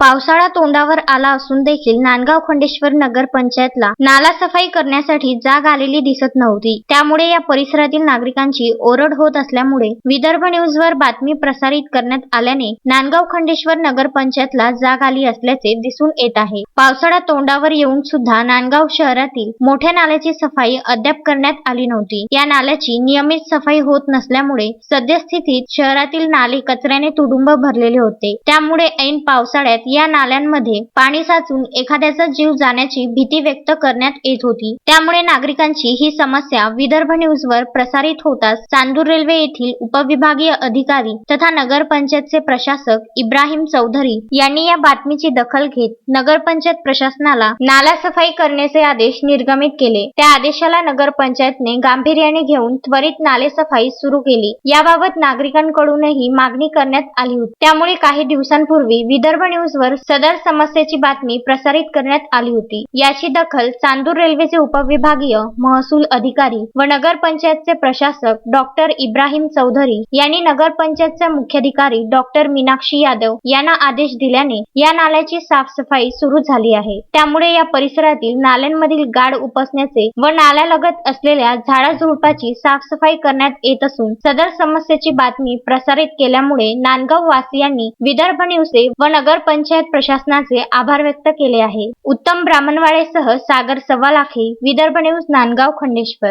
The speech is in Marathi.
पावसाळा तोंडावर आला असून देखील नांदगाव खंडेश्वर नगर पंचायतला नाला सफाई करण्यासाठी जाग आलेली दिसत नव्हती. त्यामुळे या परिसरातील नागरिकांची ओरड होत असल्यामुळे विदर्भ न्यूजवर बातमी प्रसारित करण्यात आल्याने नांदगाव खंडेश्वर नगर पंचायतला जाग आली असल्याचे दिसून येत आहे. पावसाळा तोंडावर येऊन सुद्धा नांदगाव शहरातील मोठ्या नाल्याची सफाई अद्याप करण्यात आली नव्हती. या नाल्याची नियमित सफाई होत नसल्यामुळे सद्यस्थितीत शहरातील नाले कचऱ्याने तुडुंब भरलेले होते. त्यामुळे ऐन पावसाळ्यात या नाल्यांमध्ये पाणी साचून एखाद्याचा जीव जाण्याची भीती व्यक्त करण्यात येत होती. त्यामुळे नागरिकांची ही समस्या विदर्भ न्यूजवर प्रसारित होताच चांदूर रेल्वे येथील उपविभागीय अधिकारी तथा नगरपंचायतचे प्रशासक इब्राहिम चौधरी यांनी या बातमीची दखल घेत नगरपंचायत प्रशासनाला नाला सफाई करण्याचे आदेश निर्गमित केले. त्या आदेशाला नगरपंचायतने गांभीर्याने घेऊन त्वरित नाले सफाई सुरू केली. याबाबत नागरिकांकडूनही मागणी करण्यात आली होती. त्यामुळे काही दिवसांपूर्वी विदर्भ न्यूज वर सदर समस्येची बातमी प्रसारित करण्यात आली होती. याची दखल चांदूर रेल्वेचे उपविभागीय महसूल अधिकारी व नगरपंचायतचे प्रशासक डॉक्टर इब्राहिम चौधरी यांनी नगरपंचायतचे मुख्याधिकारी डॉक्टर मीनाक्षी यादव यांना आदेश दिल्याने या नाल्याची साफसफाई सुरू झाली आहे. त्यामुळे या परिसरातील नाल्यांमधील गाड उपसण्याचे व नाल्यालगत असलेल्या झाडाझुडपाची साफसफाई करण्यात येत असून सदर समस्येची बातमी प्रसारित केल्यामुळे नांदगाव वासियांनी विदर्भ न्यूज व नगरपंचायत प्रशासनाचे आभार व्यक्त केले आहे. उत्तम ब्राह्मणवाडेसह सागर सव्वालाखे विदर्भ न्यूज नांदगाव खंडेश्वर.